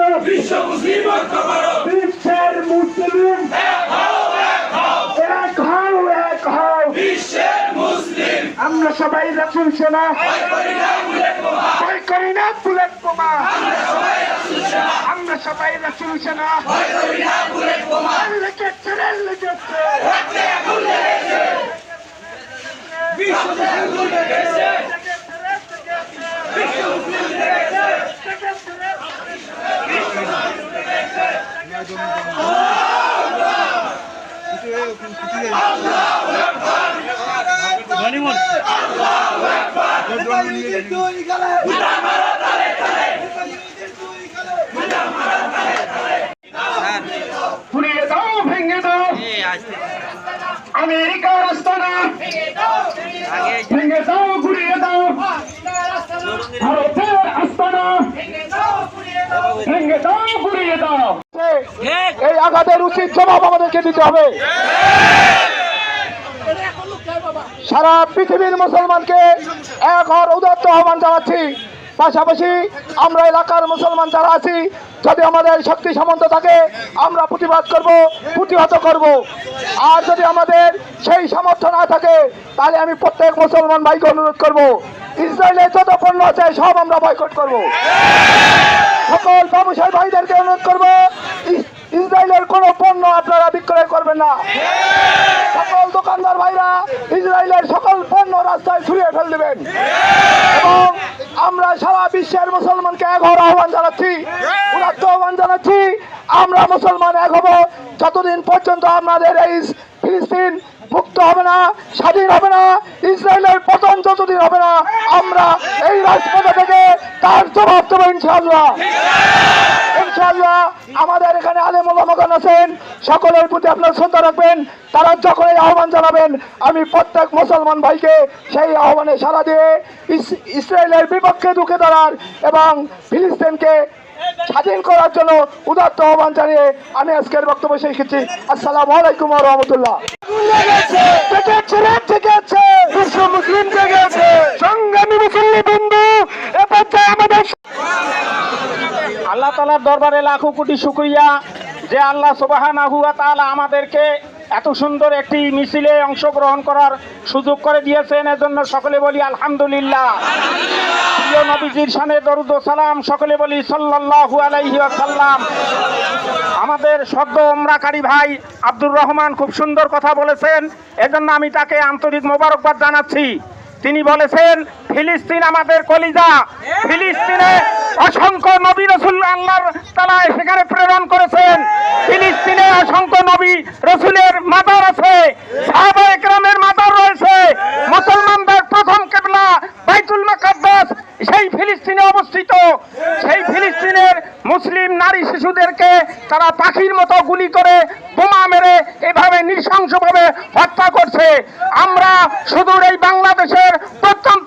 করো বিশ্ব মুসলিম ঐক্য করো বিশ্বের মুসলিম। এক হও এক হও। এক হও এক হও। বিশ্বের মুসলিম। আমরা সবাই রাসুল সেনা। ভয় করি না বুলেট বোমা। ভয় করি না বুলেট বোমা। আমরা সবাই রাসূল সেনা। আমরা সবাই রাসুল সেনা। ভয় করি না বুলেট বোমা। লেগেছে লেগেছে রক্তে আগুন লেগেছে। বিশ্ব মুসলিম লেগেছে। বিশ্ব মুসলিম লেগেছে। পুড়িয়ে দাও ভেঙে দাও আমেরিকার আস্তানা ভেঙে দাও ঘুরিয়ে দাও ভারতের আস্তানা ভেঙে দাও ঘুরিয়ে দাও। এই আঘাতের উচিত জবাব আমাদেরকে দিতে হবে। সারা পৃথিবীর মুসলমানকে এক হওয়ার উদাত্ত আহ্বান জানাচ্ছি। পাশাপাশি আমরা এলাকার মুসলমান যারা আছি যদি আমাদের শক্তি সামন্ত থাকে আমরা প্রতিবাদ করব প্রতিহত করব। আর যদি আমাদের সেই সামর্থ্য না থাকে তাহলে আমি প্রত্যেক মুসলমান ভাইকে অনুরোধ করব। ইসরায়েলের যত পণ্য আছে, সব আমরা বয়কট করব। সকল ব্যবসায়ী ভাইদেরকে অনুরোধ করব ইস- ইসরায়েলের কোনো পণ্য আপনারা বিক্রয় করবেন না। সকল দোকানদার ভাইরা ইসরায়েলের সকল পণ্য রাস্তায় ছড়িয়ে ফেল দেবেন। এবং আমরা সারা বিশ্বের মুসলমানকে এক হওয়ার আহ্বান জানাচ্ছি উদাত্ত আহ্বান জানাচ্ছি, আমরা মুসলমান এক হব। যতদিন পর্যন্ত আমাদের এই ফিলিস্তিন মুক্ত হবে না, স্বাধীন হবে না, ইসরায়েলের পতন যতদিন হবে না, আমরা এই রাজপথে থেকে তার জবাব দেবো ইনশাআল্লাহ। ইনশাআল্লাহ আমাদের এখানে আলেম ওলামাগণ আছেন, সকলের প্রতি আপনার শ্রদ্ধা রাখবেন, তারা যখন এই আহ্বান জানাবেন, আমি প্রত্যেক মুসলমান ভাইকে সেই আহ্বানে সাড়া দিয়ে ইসরায়েলের বিপক্ষে ঢুকে দাঁড়ার এবং ফিলিস্তিনকে স্বাধীন করার জন্য উদাত্ত আহ্বান জানিয়ে আমি আজকের বক্তব্য শেষ করছি। আসসালামু আলাইকুম রহমতুল্লাহ। মুসলিম জেগেছে। সংগ্রামী মুসলিম বন্ধু আমাদের আল্লাহ তালার দরবারে লাখো কোটি শুক্রিয়া যে আল্লাহ সুবাহানাহু ওয়া তাআলা আমাদেরকে এত সুন্দর একটি মিছিলে অংশগ্রহণ করার সুযোগ করে দিয়েছেন। এজন্য সকলে বলি আলহামদুলিল্লাহ। প্রিয় নবীজির শানে দরুদ সালাম। সকলে বলি সাল্লাল্লাহু আলাইহি ওয়াসাল্লাম। আমাদের সদ্য ওমরাকারী ভাই আব্দুর রহমান খুব সুন্দর কথা বলেছেন। এজন্য আমি তাকে আন্তরিক মোবারকবাদ জানাচ্ছি। তিনি বলেছেন, ফিলিস্তিন আমাদের কলিজা। ফিলিস্তিনে অসংখ্য নবী রসুল আল্লাহর তালা সেখানে প্রেরণ করেছেন। ফিলিস্তিনে অসংখ্য নবী রসুলের মাদার আছে, সাহাবা একরামের রয়েছে। মুসলমানদের প্রথম কেবলা বাইতুল মাকাদ্দাস, সেই ফিলিস্তিনে অবস্থিত। সেই ফিলিস্তিনের মুসলিম নারী শিশুদেরকে তারা পাখির মতো গুলি করে বোমা মেরে এভাবে নৃশংসভাবে হত্যা করছে। আমরা সুদূর এই বাংলাদেশের প্রত্যন্ত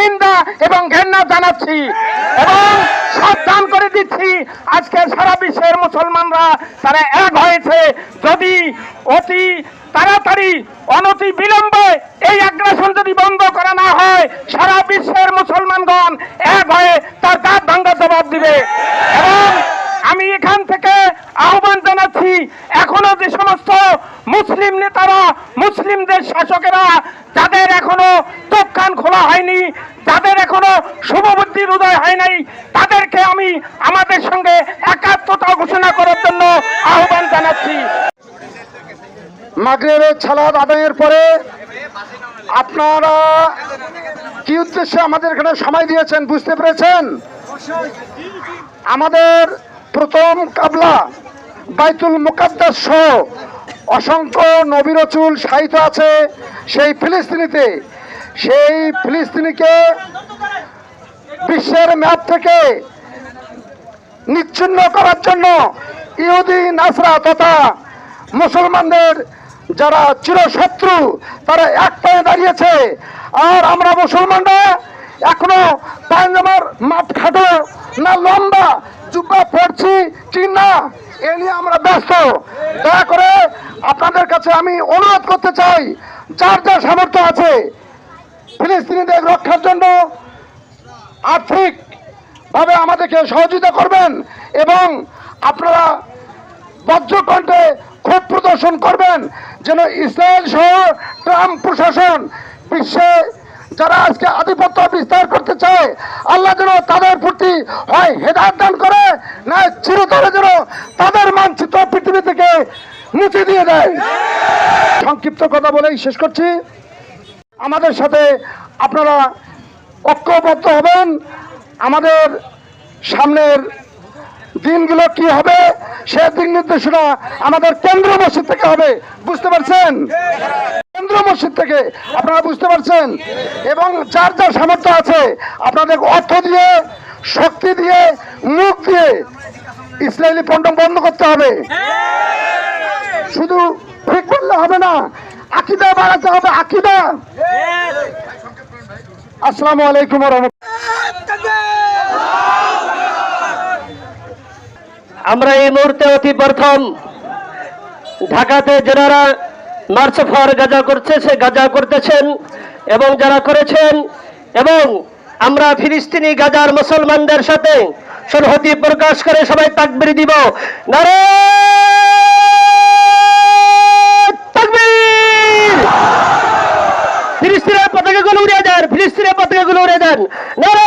নিন্দা এবং ঘেন্না জানাচ্ছি এবং সাবধান করে দিচ্ছি। আজকে সারা বিশ্বের মুসলমানরা তারা এক হয়েছে। যদি অতি তাড়াতাড়ি, অনতি বিলম্বে এই আগ্রাসন যদি বন্ধ করা না হয়, সারা বিশ্বের মুসলমানগণ এক হয়ে তার দাঁত ভাঙ্গা জবাব দিবে। এবং আমি এখান থেকে আহ্বান জানাচ্ছি, এখনও যে সমস্ত মুসলিম নেতারা, মুসলিমদের শাসকেরা, যাদের এখনও কান খোলা হয়নি, যাদের এখনও শুভবুদ্ধির উদয় হয় নাই, তাদেরকে আমি আমাদের সঙ্গে একাত্মতা ঘোষণা করার জন্য আহ্বান জানাচ্ছি। মাগরেবের ছালাদ আদায়ের পরে আপনারা কি উদ্দেশ্যে আমাদের এখানে সময় দিয়েছেন, বুঝতে পেরেছেন? আমাদের প্রথম কাবলা বাইতুল মুকাদ্দাস সহ অসংখ্য নবীরচুল সাহিত্য আছে সেই ফিলিস্তিনিতে। সেই ফিলিস্তিনিকে বিশ্বের ম্যাপ থেকে নিচ্ছিন্ন করার জন্য ইহুদি, নাসরা তথা মুসলমানদের যারা চিরশত্রু, তারা এক পায়ে দাঁড়িয়েছে। আর আমরা মুসলমানরা এখনও পায়জামার মাপ খাটো না লম্বা জুব্বা পড়ছি কি না? এ নিয়ে আমরা ব্যস্ত। দয়া করে আপনাদের কাছে আমি অনুরোধ করতে চাই, যার যার সামর্থ্য আছে, ফিলিস্তিনিদের রক্ষার জন্য আর্থিক ভাবে আমাদেরকে সহযোগিতা করবেন এবং আপনারা বজ্রকণ্ঠে ক্ষোভ প্রদর্শন করবেন যেন ইসরায়েল সহ ট্রাম্প প্রশাসন বিশ্বে যারা আজকে আধিপত্য বিস্তার করতে চায়, আল্লাহ যেন তাদের প্রতি হয় হেদায়ত দান করে না চিরতরে যেন তাদের মানচিত্র পৃথিবী থেকে মুছে দিয়ে দেয়। সংক্ষিপ্ত কথা বলেই শেষ করছি। আমাদের সাথে আপনারা ঐক্যবদ্ধ হবেন। আমাদের সামনের দিনগুলো কি হবে? সে দিক নির্দেশনা আমাদের কেন্দ্র মসজিদ থেকে হবে। বুঝতে পারছেন? কেন্দ্র মসজিদ থেকে, আপনারা বুঝতে পারছেন? এবং যার যার সামর্থ্য আছে, আপনাদের অর্থ দিয়ে, শক্তি দিয়ে, মুখ দিয়ে ইসরায়েলি পণ্য বন্ধ করতে হবে। শুধু ঠিক বললে হবে না, আকিদা বাড়াতে হবে, আকিদা। আসসালামু আলাইকুম রহমতুল্লাহ। আমরা এই মুহূর্তে অতি প্রথম ঢাকাতে যারা মার্চ ফর গাজা করছে, সে গাজা করতেছেন এবং যারা করেছেন এবং আমরা ফিলিস্তিনি গাজার মুসলমানদের সাথে সংহতি প্রকাশ করে সবাই তাকবির দিব। নারে তাকবীর! ফিলিস্তিনের পতাকাগুলো উড়িয়ে দেন ফিলিস্তিনের পতাকাগুলো উড়িয়ে দেন নারে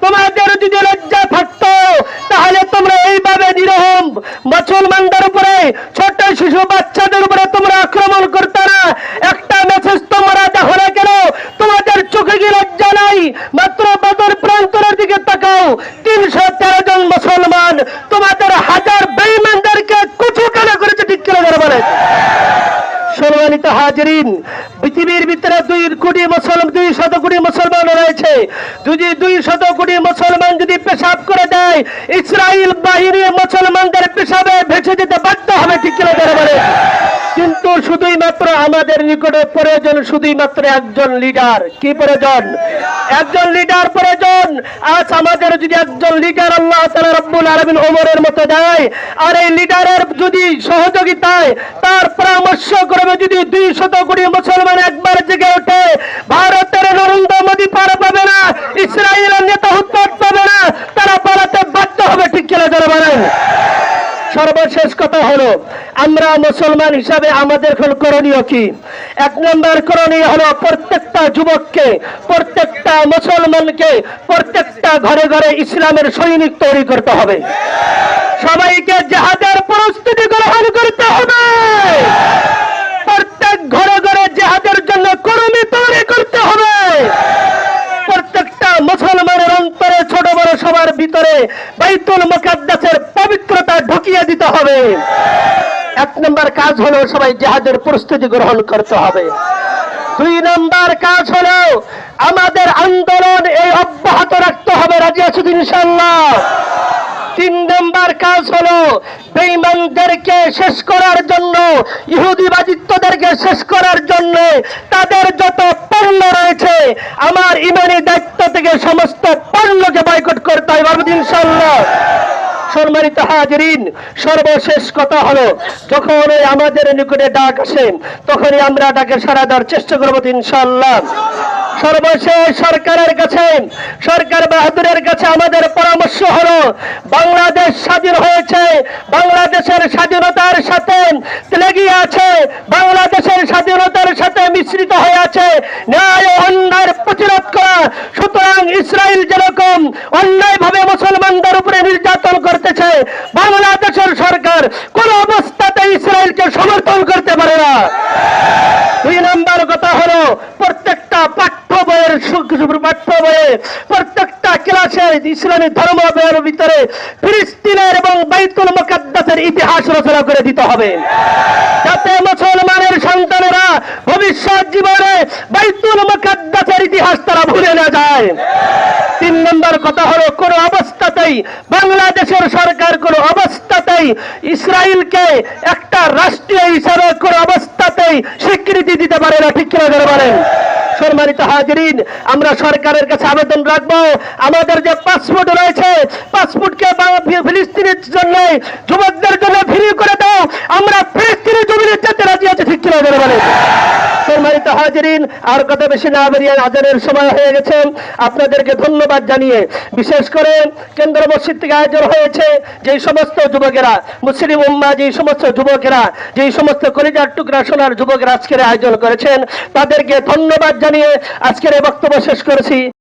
সম্মানিত হাজরিন, পৃথিবীর ভিতরে দুই কোটি মুসলমান, দুই শত কোটি মুসলমান রয়েছে। যদি দুই শত কোটি মুসলমান যদি পেশাব করে দেয় ইসরায়েল বাহিনী মুসলমানদের পেশাবে ভেসে যেতে বাধ্য হবে, ঠিক কিনা বলে? কিন্তু শুধুই মাত্র আমাদের নিকটে প্রয়োজন শুধুই মাত্র একজন লিডার কি প্রয়োজন? একজন লিডার প্রয়োজন আজ আমাদের যদি একজন লিডার আল্লাহ রব্বুল আলামিন ওমরের মতো দেয় আর এই লিডারের যদি সহযোগিতায় তার পরামর্শ ক্রমে যদি দুই শত কোটি মুসলমান একবার জেগে ওঠে, ভারতের নরেন্দ্র মোদী পার পাবে না, ইসরায়েলের নেতা উত্তর পাবে না, তারা পালাতে বাধ্য হবে, ঠিক কিনা যারা বলেন? সর্বশেষ কথা হলো, আমরা মুসলমান হিসাবে আমাদের করণীয় কি? এক নম্বর করণীয় হলো প্রত্যেকটা যুবককে, প্রত্যেকটা মুসলমানকে, প্রত্যেকটা ঘরে ঘরে ইসলামের সৈনিক তৈরি করতে হবে। সবাইকে জাহাজের প্রস্তুতি গ্রহণ করতে হবে প্রত্যেক ঘরে ঘরে জেহাদের জন্য কর্মী তৈরি করতে হবে প্রত্যেকটা মুসলমানের অন্তরে ছোট বড় সবার ভিতরে বাইতুল মুকাদ্দাসের পবিত্রতা ঢুকিয়ে দিতে হবে। এক নম্বর কাজ হলো সবাই জেহাদের প্রস্তুতি গ্রহণ করতে হবে। দুই নম্বর কাজ হলো আমাদের আন্দোলন এই অব্যাহত রাখতে হবে, রাজি আছো ইনশাল্লাহ তিন নম্বর কাজ হলো বেঈমানদেরকে শেষ করার জন্য ইহুদিবাদিত্বদেরকে শেষ করার জন্য তাদের যত পণ্য রয়েছে, আমার ইমানি দায়িত্ব থেকে সমস্ত পণ্যকে বয়কট করতে হয়। ইনশাল্লাহ সম্মানিত হাজরিন, সর্বশেষ কথা হলো, যখন ওই আমাদের নিকটে ডাক আসে, তখনই আমরা ডাকে সারা দেওয়ার চেষ্টা করব ইনশাল্লাহ সর্বশেষ সরকারের কাছে, সরকার বাহাদুরের কাছে আমাদের পরামর্শ হলো, বাংলাদেশ স্বাধীন হয়েছে, বাংলাদেশের স্বাধীনতার সাথে লেগে আছে, বাংলাদেশের স্বাধীনতার সাথে মিশ্রিত হয়ে আছে, ন্যায় অন্যায়ের প্রতিরোধ করা। সুতরাং ইসরায়েল যেরকম অন্যায়ভাবে মুসলমানদের উপরে নির্যাতন করতেছে বাংলাদেশের সরকার কোন অবস্থাতে ইসরায়েলকে সমর্থন করতে পারে না। দুই নম্বর কথা হলো, প্রত্যেকটা পাঠ্য বইয়ের পাঠ্য বইয়ে প্রত্যেকটা ক্লাসের ইসলামী ধর্ম বইয়ের ভিতরে ফিলিস্তিনের এবং বাইতুল মুকাদ্দাসের ইতিহাস রচনা করে দিতে হবে। যাতে মুসলমানের সন্তানেরা ভবিষ্যৎ জীবনে বাইতুল মুকাদ্দাসের ইতিহাস তারা ভুলে না যায়। তিন নম্বর কথা হলো, কোন অবস্থাতেই বাংলাদেশের সরকার কোন অবস্থাতেই ইসরায়েলকে একটা রাষ্ট্রীয় হিসাবে কোন অবস্থাতেই স্বীকৃতি দিতে পারে না, ঠিক কিনা করে বলেন? সম্মানিত হাজিরিন, আমরা সরকারের কাছে আবেদন রাখব, আমাদের যে পাসপোর্ট রয়েছে, পাসপোর্টকে ফিলিস্তিনের জন্য, যুবকদের জন্য ফ্রি করে দাও, আমরা ফিলিস্তিনি জমিনে যেতে রাজি আছি, ঠিক কিনা করে বলেন? আর বেশি না বেরিয়ে আজানের সময় হয়ে গেছে, আপনাদেরকে ধন্যবাদ জানিয়ে, বিশেষ করে কেন্দ্র মসজিদ থেকে আয়োজন হয়েছে যেই সমস্ত যুবকেরা, মুসলিম উম্মা, যেই সমস্ত যুবকেরা, যেই সমস্ত কলিজার টুকরা সোনার যুবকেরা আজকের আয়োজন করেছেন, তাদেরকে ধন্যবাদ জানিয়ে আজকের বক্তব্য শেষ করেছি।